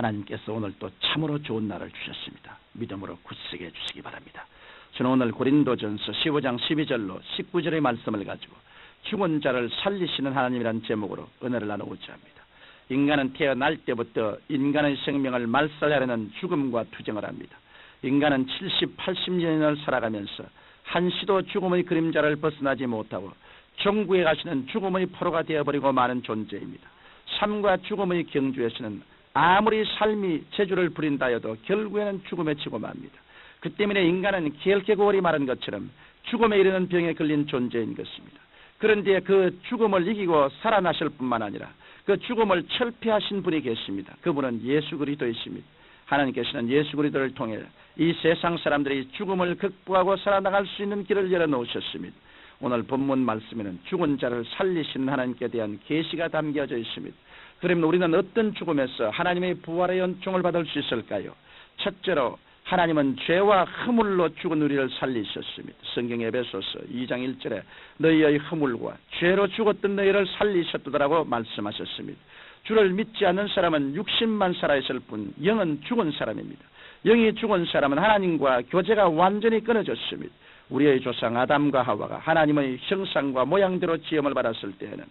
하나님께서 오늘 또 참으로 좋은 날을 주셨습니다. 믿음으로 굳세게 해주시기 바랍니다. 저는 오늘 고린도전서 15장 12절로 19절의 말씀을 가지고 죽은 자를 살리시는 하나님이라는 제목으로 은혜를 나누고자 합니다. 인간은 태어날 때부터 인간의 생명을 말살하려는 죽음과 투쟁을 합니다. 인간은 70, 80년을 살아가면서 한시도 죽음의 그림자를 벗어나지 못하고 정구에 가시는 죽음의 포로가 되어버리고 마는 존재입니다. 삶과 죽음의 경주에서는 아무리 삶이 재주를 부린다 해도 결국에는 죽음에 치고 맙니다. 그 때문에 인간은 겔케고월이 말한 것처럼 죽음에 이르는 병에 걸린 존재인 것입니다. 그런데 그 죽음을 이기고 살아나실 뿐만 아니라 그 죽음을 철폐하신 분이 계십니다. 그분은 예수 그리스도이십니다. 하나님께서는 예수 그리스도를 통해 이 세상 사람들이 죽음을 극복하고 살아나갈 수 있는 길을 열어놓으셨습니다. 오늘 본문 말씀에는 죽은 자를 살리시는 하나님께 대한 계시가 담겨져 있습니다. 그러면 우리는 어떤 죽음에서 하나님의 부활의 연총을 받을 수 있을까요? 첫째로 하나님은 죄와 허물로 죽은 우리를 살리셨습니다. 성경 에베소서 2장 1절에 너희의 허물과 죄로 죽었던 너희를 살리셨더라고 말씀하셨습니다. 주를 믿지 않는 사람은 육신만 살아있을 뿐 영은 죽은 사람입니다. 영이 죽은 사람은 하나님과 교제가 완전히 끊어졌습니다. 우리의 조상 아담과 하와가 하나님의 형상과 모양대로 지음을 받았을 때에는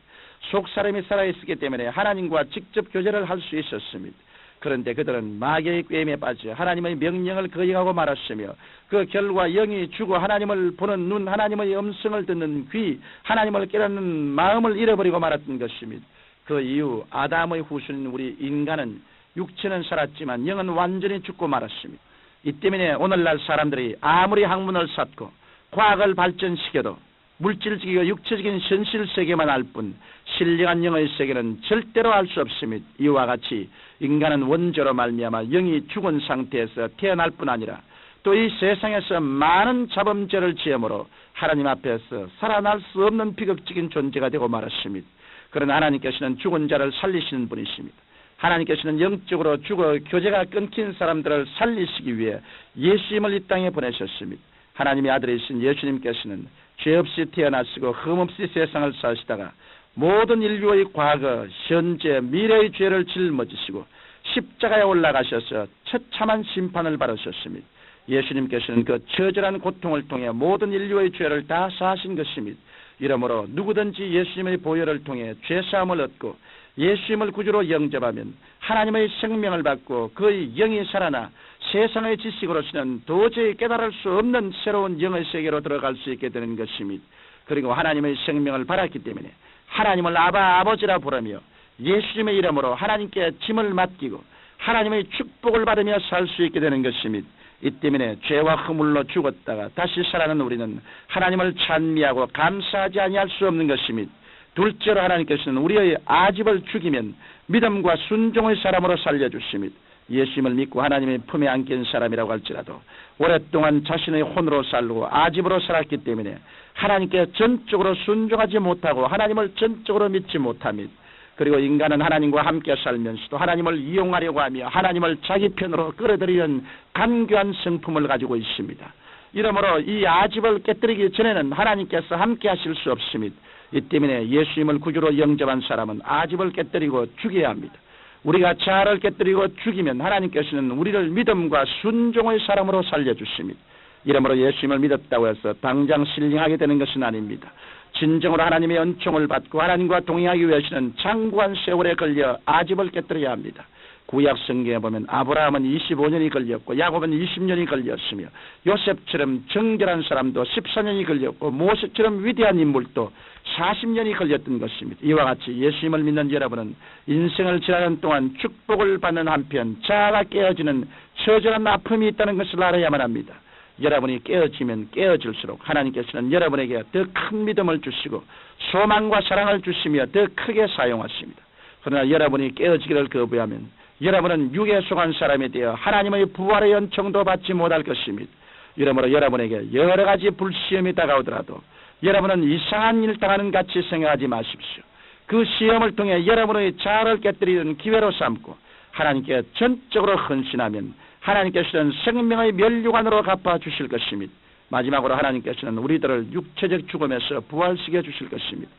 속 사람이 살아있었기 때문에 하나님과 직접 교제를 할 수 있었습니다. 그런데 그들은 마귀의 꾀임에 빠져 하나님의 명령을 거역하고 말았으며 그 결과 영이 죽어 하나님을 보는 눈, 하나님의 음성을 듣는 귀, 하나님을 깨닫는 마음을 잃어버리고 말았던 것입니다. 그 이후 아담의 후손인 우리 인간은 육체는 살았지만 영은 완전히 죽고 말았습니다. 이 때문에 오늘날 사람들이 아무리 학문을 쌓고 과학을 발전시켜도 물질적이고 육체적인 현실 세계만 알 뿐 신령한 영의 세계는 절대로 알 수 없습니다. 이와 같이 인간은 원죄로 말미암아 영이 죽은 상태에서 태어날 뿐 아니라 또 이 세상에서 많은 자범죄를 지음으로 하나님 앞에서 살아날 수 없는 비극적인 존재가 되고 말았습니다. 그러나 하나님께서는 죽은 자를 살리시는 분이십니다. 하나님께서는 영적으로 죽어 교제가 끊긴 사람들을 살리시기 위해 예수님을 이 땅에 보내셨습니다. 하나님의 아들이신 예수님께서는 죄 없이 태어나시고 흠 없이 세상을 사시다가 모든 인류의 과거, 현재, 미래의 죄를 짊어지시고 십자가에 올라가셔서 처참한 심판을 받으셨습니다. 예수님께서는 그 처절한 고통을 통해 모든 인류의 죄를 다 사하신 것입니다. 이러므로 누구든지 예수님의 보혈을 통해 죄사함을 얻고 예수님을 구주로 영접하면 하나님의 생명을 받고 그의 영이 살아나 세상의 지식으로서는 도저히 깨달을 수 없는 새로운 영의 세계로 들어갈 수 있게 되는 것입니다. 그리고 하나님의 생명을 받았기 때문에 하나님을 아바 아버지라 부르며 예수님의 이름으로 하나님께 짐을 맡기고 하나님의 축복을 받으며 살 수 있게 되는 것입니다. 이 때문에 죄와 허물로 죽었다가 다시 살아난 우리는 하나님을 찬미하고 감사하지 아니할 수 없는 것입니다. 둘째로 하나님께서는 우리의 아집을 죽이면 믿음과 순종의 사람으로 살려주십니다. 예수님을 믿고 하나님의 품에 안긴 사람이라고 할지라도 오랫동안 자신의 혼으로 살고 아집으로 살았기 때문에 하나님께 전적으로 순종하지 못하고 하나님을 전적으로 믿지 못합니다. 그리고 인간은 하나님과 함께 살면서도 하나님을 이용하려고 하며 하나님을 자기 편으로 끌어들이는 간교한 성품을 가지고 있습니다. 이러므로 이 아집을 깨뜨리기 전에는 하나님께서 함께 하실 수 없습니다. 이 때문에 예수님을 구주로 영접한 사람은 아집을 깨뜨리고 죽여야 합니다. 우리가 자아를 깨뜨리고 죽이면 하나님께서는 우리를 믿음과 순종의 사람으로 살려주십니다. 이러므로 예수님을 믿었다고 해서 당장 신령하게 되는 것은 아닙니다. 진정으로 하나님의 은총을 받고 하나님과 동행하기 위해서는 장구한 세월에 걸려 아집을 깨뜨려야 합니다. 구약 성경에 보면 아브라함은 25년이 걸렸고 야곱은 20년이 걸렸으며 요셉처럼 정결한 사람도 14년이 걸렸고 모세처럼 위대한 인물도 40년이 걸렸던 것입니다. 이와 같이 예수님을 믿는 여러분은 인생을 지나는 동안 축복을 받는 한편 자아가 깨어지는 처절한 아픔이 있다는 것을 알아야만 합니다. 여러분이 깨어지면 깨어질수록 하나님께서는 여러분에게 더 큰 믿음을 주시고 소망과 사랑을 주시며 더 크게 사용하십니다. 그러나 여러분이 깨어지기를 거부하면 여러분은 육에 속한 사람이 되어 하나님의 부활의 연청도 받지 못할 것입니다. 이러므로 여러분에게 여러 가지 불시험이 다가오더라도 여러분은 이상한 일 당하는 같이 생각하지 마십시오. 그 시험을 통해 여러분의 자아를 깨뜨리는 기회로 삼고 하나님께 전적으로 헌신하면 하나님께서는 생명의 멸류관으로 갚아주실 것입니다. 마지막으로 하나님께서는 우리들을 육체적 죽음에서 부활시켜 주실 것입니다.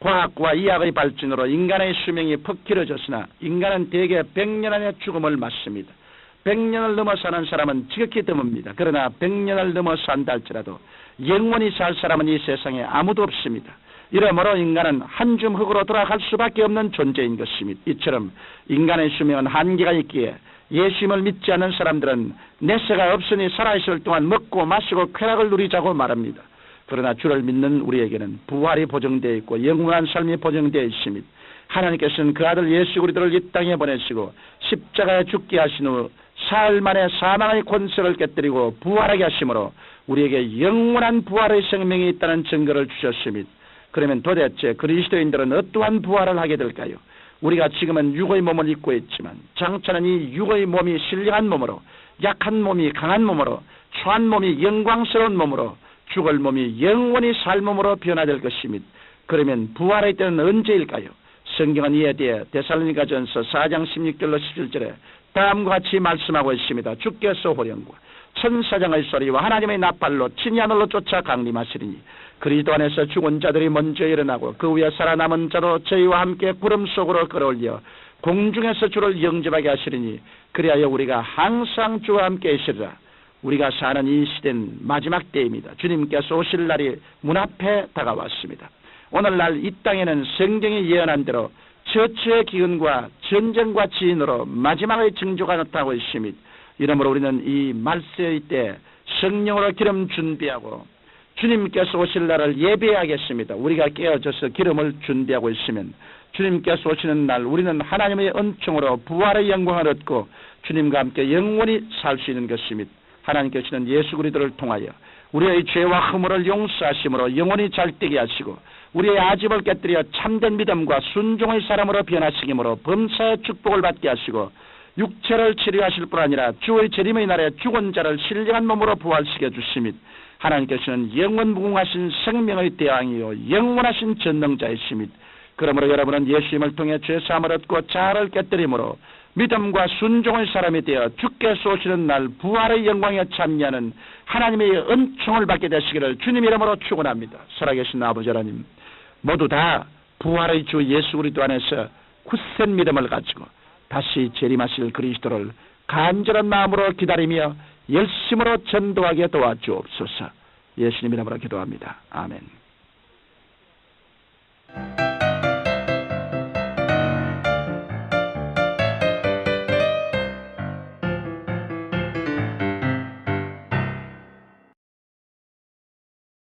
과학과 이학의 발전으로 인간의 수명이 퍽 길어졌으나 인간은 대개 100년 안에 죽음을 맞습니다. 100년을 넘어 사는 사람은 지극히 드뭅니다. 그러나 100년을 넘어 산다 할지라도 영원히 살 사람은 이 세상에 아무도 없습니다. 이러므로 인간은 한 줌 흙으로 돌아갈 수밖에 없는 존재인 것입니다. 이처럼 인간의 수명은 한계가 있기에 예수님을 믿지 않는 사람들은 내세가 없으니 살아있을 동안 먹고 마시고 쾌락을 누리자고 말합니다. 그러나 주를 믿는 우리에게는 부활이 보정되어 있고 영원한 삶이 보정되어 있습니다. 하나님께서는 그 아들 예수 그리스도를 이 땅에 보내시고 십자가에 죽게 하신 후 사흘 만에 사망의 권세를 깨뜨리고 부활하게 하심으로 우리에게 영원한 부활의 생명이 있다는 증거를 주셨습니다. 그러면 도대체 그리스도인들은 어떠한 부활을 하게 될까요? 우리가 지금은 육의 몸을 입고 있지만 장차는 이 육의 몸이 신령한 몸으로 약한 몸이 강한 몸으로 추한 몸이 영광스러운 몸으로 죽을 몸이 영원히 살 몸으로 변화될 것입니다. 그러면 부활의 때는 언제일까요? 성경은 이에 대해 데살로니가 전서 4장 16절로 17절에 다음과 같이 말씀하고 있습니다. 주께서 호령과 천사장의 소리와 하나님의 나팔로 친히 하늘로 쫓아 강림하시리니 그리스도 안에서 죽은 자들이 먼저 일어나고 그 위에 살아남은 자로 저희와 함께 구름 속으로 끌어올려 공중에서 주를 영접하게 하시리니 그리하여 우리가 항상 주와 함께 있으리라. 우리가 사는 이 시대는 마지막 때입니다. 주님께서 오실 날이 문 앞에 다가왔습니다. 오늘날 이 땅에는 성경이 예언한 대로 처처의 기근과 전쟁과 지인으로 마지막의 징조가 나타나고 있습니다. 이러므로 우리는 이 말세의 때 성령으로 기름 준비하고 주님께서 오실 날을 예배하겠습니다. 우리가 깨어져서 기름을 준비하고 있으면 주님께서 오시는 날 우리는 하나님의 은총으로 부활의 영광을 얻고 주님과 함께 영원히 살 수 있는 것입니다. 하나님께서는 예수 그리스도를 통하여 우리의 죄와 허물을 용서하심으로 영원히 잘되게 하시고 우리의 아집을 깨뜨려 참된 믿음과 순종의 사람으로 변화시킴으로 범사의 축복을 받게 하시고 육체를 치료하실 뿐 아니라 주의 재림의 날에 죽은 자를 신령한 몸으로 부활시켜 주심이 하나님께서는 영원 무궁하신 생명의 대왕이요 영원하신 전능자이심이 그러므로 여러분은 예수님을 통해 죄사함을 얻고 자아를 깨뜨림으로 믿음과 순종의 사람이 되어 주께서 오시는 날 부활의 영광에 참여하는 하나님의 은총을 받게 되시기를 주님 이름으로 축원합니다. 살아계신 아버지 하나님 모두 다 부활의 주 예수 그리스도 안에서 굳센 믿음을 가지고 다시 재림하실 그리스도를 간절한 마음으로 기다리며 열심으로 전도하게 도와주옵소서. 예수님 이름으로 기도합니다. 아멘.